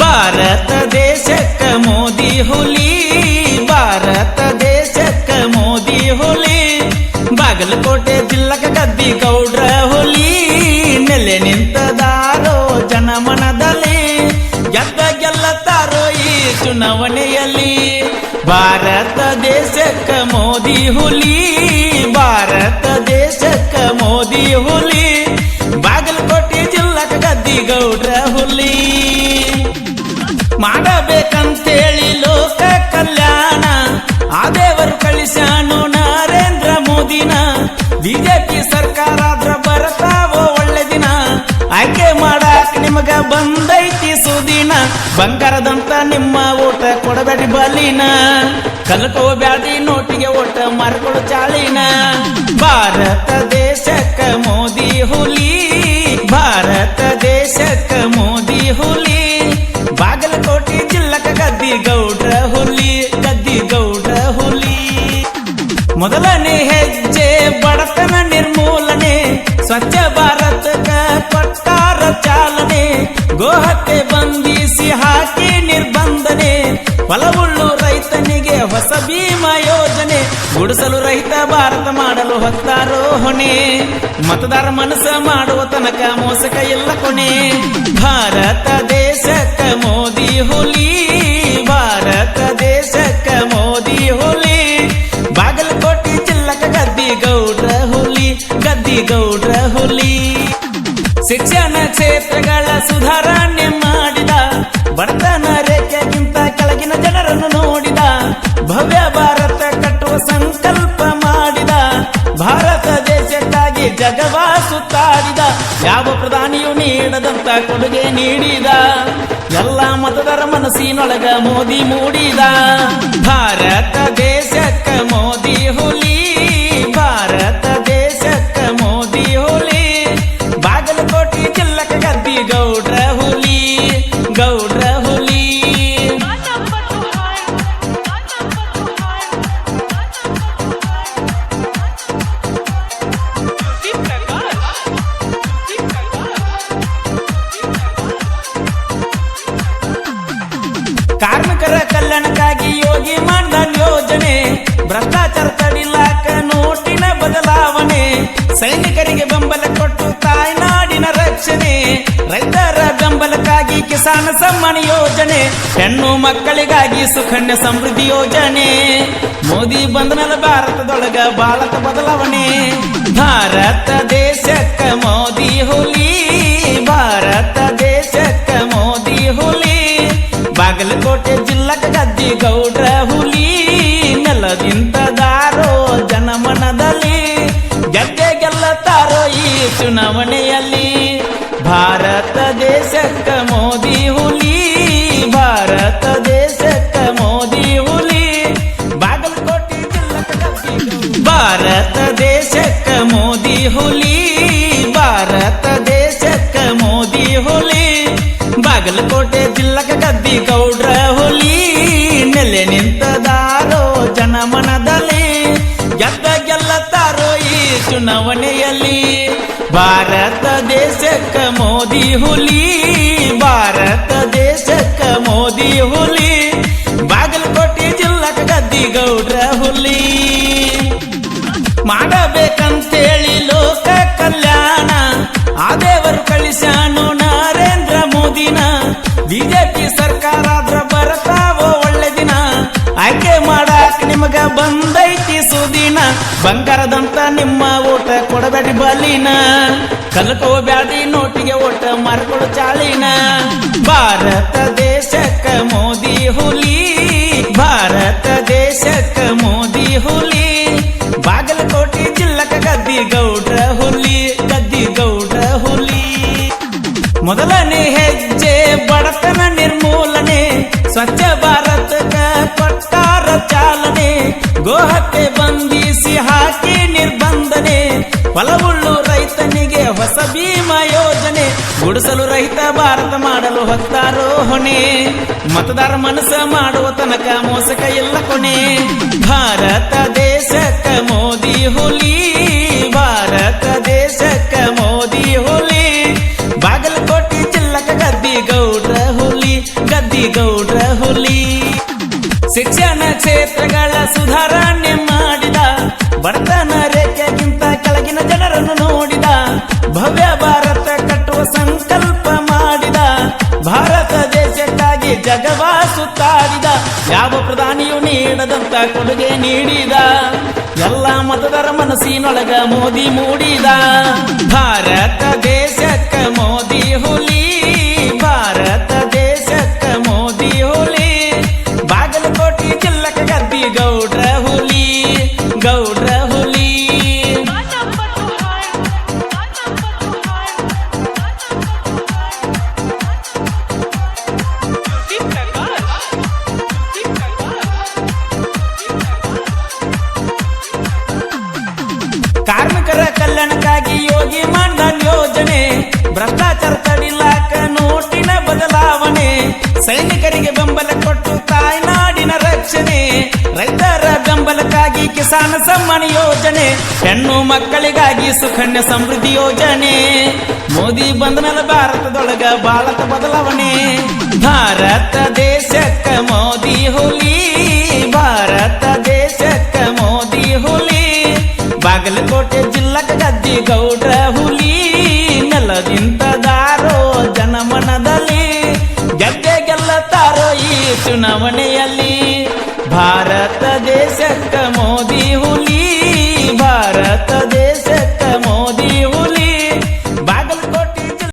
ಭಾರತ ದೇಶಕ್ಕ ಮೋದಿ ಹುಲಿ, ಭಾರತ ದೇಶಕ್ಕ ಮೋದಿ ಹುಲಿ, ಬಾಗಲಕೋಟೆ ಜಿಲ್ಲಕ ಗದ್ದಿ ಗೌಡ್ರ ಹುಲಿ, ನೆಲೆ ನಿಂತದಾರೋ ಜನಮನದಲ್ಲಿ ಗೆದ್ದ ಗೆಲ್ಲತ್ತಾರೋ ಈ ಚುನಾವಣೆಯಲ್ಲಿ. ಭಾರತ ದೇಶಕ್ಕ ಮೋದಿ ಹುಲಿ, ಭಾರತ ದೇಶಕ್ಕ ಮೋದಿ ಹುಲಿ ಮಾಡಬೇಕಂತೇಳಿ ಲೋಕ ಕಲ್ಯಾಣ. ಆ ದೇವರು ಕಳಿಸಾನು ನರೇಂದ್ರ ಮೋದಿನ. ಬಿಜೆಪಿ ಸರ್ಕಾರ ಆದ್ರ ಬರ್ತಾವೋ ಒಳ್ಳೆ ದಿನ. ಆಯ್ಕೆ ಮಾಡಾಕ ನಿಮಗ ಬಂದೈತಿ ಸುದಿನ. ಬಂಗಾರದಂತ ನಿಮ್ಮ ಓಟ ಕೊಡಬೇಡಿ ಬಲಿನ. ಕಲ್ಕೋ ಬ್ಯಾಡಿ ನೋಟಿಗೆ ಓಟ ಮಾರ್ಕೊಡು ಚಾಳಿನ. ಭಾರತ ದೇಶಕ್ಕ ಮೋದಿ ಹುಲಿ. ಭಾರತ ದೇಶಕ್ಕ ಮೋದಿ ಹುಲಿ. ಮೊದಲನೇ ಹೆಜ್ಜೆ ಬಡತನ ನಿರ್ಮೂಲನೆ, ಸ್ವಚ್ಛ ಭಾರತಕ ಕೊಟ್ಟಾರ ಚಾಲನೆ, ಗೋಹಕ್ಕೆ ಬಂಧಿಸಿ ಹಾಕಿ ನಿರ್ಬಂಧನೆ ಫಲವುಳ್ಳು ರೈತನಿಗೆ ಹೊಸ ಭೀಮಾ ಯೋಜನೆ, ಗುಡಿಸಲು ರೈತ ಭಾರತ ಮಾಡಲು ಹೊತ್ತಾರೋ ಹೊಣೆ, ಮತದಾರ ಮನಸ್ಸ ಮಾಡುವ ತನಕ ಮೋಸಕ ಎಲ್ಲ ಕೊನೆ. ಭಾರತ ದೇಶಕ್ಕ ಹುಲಿ. ಶಿಕ್ಷಣ ಕ್ಷೇತ್ರಗಳ ಸುಧಾರಣೆ ಮಾಡಿದ ಬಡತನ ರೇಖೆಗಿಂತ ಕೆಳಗಿನ ಜನರನ್ನು ನೋಡಿದ, ಭವ್ಯ ಭಾರತ ಕಟ್ಟುವ ಸಂಕಲ್ಪ ಮಾಡಿದ, ಭಾರತ ದೇಶಕ್ಕಾಗಿ ಜಗವಾ ಸುತ್ತಾಡಿದ ಯಾವ ಪ್ರಧಾನಿಯು ನೀಡದಂತ ಕೊಡುಗೆ ನೀಡಿದ, ಎಲ್ಲ ಮತದಾರ ಮನಸ್ಸಿನೊಳಗ ಮೋದಿ ಮೂಡಿದ, ಭಾರತ ದೇಶಕ್ಕ ಕಾರ್ಮಿಕರ ಕಲ್ಯಾಣಕ್ಕಾಗಿ ಯೋಗಿ ಮಾಡಿದ ಯೋಜನೆ. ಭ್ರಷ್ಟಾಚಾರ ತಡಿಲಾಕ ನೋಟಿನ ಬದಲಾವಣೆ. ಸೈನಿಕರಿಗೆ ಬೆಂಬಲ ಕೊಟ್ಟು ತಾಯ್ನಾಡಿನ ರಕ್ಷಣೆ. ರೈತರ ಬೆಂಬಲಕ್ಕಾಗಿ ಕಿಸಾನ್ ಸಮ್ಮಾನ ಯೋಜನೆ. ಹೆಣ್ಣು ಮಕ್ಕಳಿಗಾಗಿ ಸುಕನ್ಯ ಸಮೃದ್ಧಿ ಯೋಜನೆ. ಮೋದಿ ಬಂದನಲ್ಲ ಭಾರತದೊಳಗ ಭಾರತ ಬದಲಾವಣೆ. ಭಾರತ ದೇಶಕ್ಕ ಭಾರತ ದೇಶಕ್ಕ ಮೋದಿ ಹುಲಿ, ಭಾರತ ದೇಶಕ್ಕ ಮೋದಿ ಹುಲಿ, ಬಾಗಲಕೋಟೆ ಜಿಲ್ಲಕ ಗದ್ದಿ ಗೌಡ್ರ ಹುಲಿ, ನೆಲೆ ನಿಂತದಾರೋ ಜನಮನದಲ್ಲಿ ಗೆದ್ದ ಗೆಲ್ಲತ್ತಾರೋ ಈ ಚುನಾವಣೆಯಲ್ಲಿ. ಭಾರತ ದೇಶಕ್ಕ ಮೋದಿ ಹುಲಿ, ಭಾರತ ದೇಶಕ್ಕ ಮೋದಿ ಕೊಡಬೇಡಿ ಬಲಿನ, ಕಲ್ಕೋ ಬ್ಯಾಡಿ ನೋಟಿಗೆ ಓಟ ಮಾರ್ಕೊಡು ಚಾಳಿನ. ಭಾರತ ದೇಶಕ್ಕ ಮೋದಿ ಹುಲಿ, ಭಾರತ ದೇಶಕ್ಕ ಮೋದಿ ಹುಲಿ. ಬಾಗಲಕೋಟೆ ಜಿಲ್ಲಕ ಗದ್ದಿ ಗೌಡ್ರ ಹುಲಿ ಗದ್ದಿ ಗೌಡ್ರ ಹುಲಿ. ಮೊದಲನೇ ಹೆಜ್ಜೆ ಬಡತನ ನಿರ್ಮೂಲನೆ, ಸ್ವಚ್ಛ ಭಾರತಕ ಕೊಟ್ಟಾರ ಚಾಲನೆ. ಗೋಹತ್ಯೆ ಬಂಧಿಸಿ ಹಾಕಿ ನಿರ್ಬಂಧನೆ ಫಲವುಳ್ಳು ರೈತನಿಗೆ ಹೊಸ ಭೀಮಾ ಯೋಜನೆ ಗುಡಿಸಲು ರಹಿತ ಭಾರತ ಮಾಡಲು ಹೊತ್ತಾರೋ ಹೊಣೆ ಮತದಾರ ಮನಸ್ಸ ಮಾಡುವ ತನಕ ಮೋಸಕ ಎಲ್ಲ ಕೊನೆ ಭಾರತ ದೇಶಕ್ಕ ಮೋದಿ ಹುಲಿ ಭಾರತ ದೇಶಕ್ಕ ಮೋದಿ ಹುಲಿ ಬಾಗಲಕೋಟೆ ಜಿಲ್ಲಕ ಗದ್ದಿ ಗೌಡ್ರ ಹುಲಿ ಗದ್ದಿ ಗೌಡ್ರ ಹುಲಿ ಶಿಕ್ಷಣ ಕ್ಷೇತ್ರಗಳ ಸುಧಾರಣೆ ಭಾರತ ದೇಶಕ್ಕಾಗಿ ಜಗವ ಸುತ್ತಾಡಿದ ಯಾವ ಪ್ರಧಾನಿಯು ನೀಡದಂತ ಕೊಡುಗೆ ನೀಡಿದ, ಎಲ್ಲ ಮತದಾರ ಮನಸ್ಸಿನೊಳಗ ಮೋದಿ ಮೂಡಿದ. ಭಾರತ ದೇಶಕ್ಕ ಕಾರ್ಮಿಕರ ಕಲ್ಯಾಣಕ್ಕಾಗಿ ಯೋಗಿ ಮಾನ್ಧನ್ ಯೋಜನೆ. ಭ್ರಷ್ಟಾಚಾರ ತಡಿಲಾಕ ನೋಟಿನ ಬದಲಾವಣೆ. ಸೈನಿಕರಿಗೆ ಬೆಂಬಲ ಕೊಟ್ಟು ತಾಯ್ನಾಡಿನ ರಕ್ಷಣೆ. ರೈತರ ಬೆಂಬಲಕ್ಕಾಗಿ ಕಿಸಾನ್ ಸಮ್ಮಾನ ಯೋಜನೆ. ಹೆಣ್ಣು ಮಕ್ಕಳಿಗಾಗಿ ಸುಕನ್ಯ ಸಮೃದ್ಧಿ ಯೋಜನೆ. ಮೋದಿ ಬಂದ ಮೇಲೆ ಭಾರತದೊಳಗ ಬಾಳತ ಬದಲಾವಣೆ. ಭಾರತ ದೇಶಕ್ಕ ಮೋದಿ ಹುಲಿ ಚುನಾವಣೆಯಲ್ಲಿ ಭಾರತ ದೇಶಕ್ಕ ಮೋದಿ ಹುಲಿ